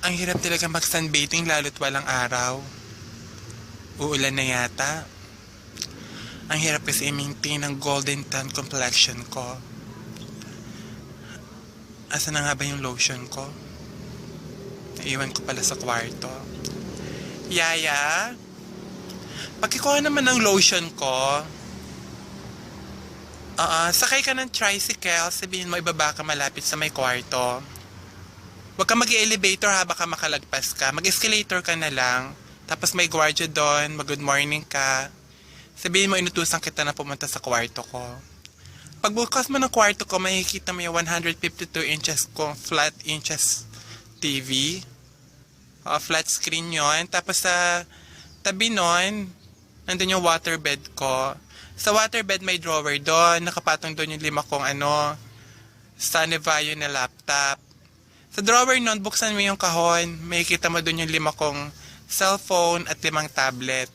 Ang hirap talaga mag-sunbathing lalo't walang araw. Uulan na yata. Ang hirap kasi i-maintain ang golden tan complexion ko. Asa na nga ba yung lotion ko? Naiwan ko pala sa kwarto. Yaya? Pakikuha naman ng lotion ko. Oo, sakay ka ng tricycle, sabihin mo ibaba ka malapit sa may kwarto. Huwag ka mag-elevator ha, baka makalagpas ka. Mag-escalator ka na lang. Tapos may gwardiya doon, mag-good morning ka. Sabihin mo, inutusan kita na pumunta sa kwarto ko. Pagbukas mo ng kwarto ko, makikita mo yung 152 inches kong flat inches TV. O, flat screen yon Tapos sa tabi nun, nandun yung waterbed ko. Sa waterbed may drawer doon. Nakapatong doon yung lima kong ano, Stradivarius na laptop. Sa drawer nun, buksan mo yung kahon. May kita mo doon yung lima kong cellphone at limang tablet.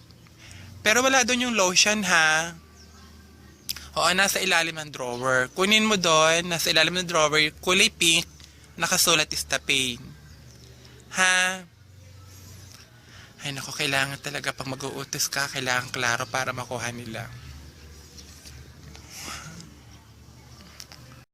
Pero wala doon yung lotion ha. Oo, nasa ilalim ng drawer. Kunin mo doon, nasa ilalim ng drawer, kulay pink, nakasulat is the pain. Ha? Ay nako, kailangan talaga pag mag-uutos ka, kailangan klaro para makuha nila.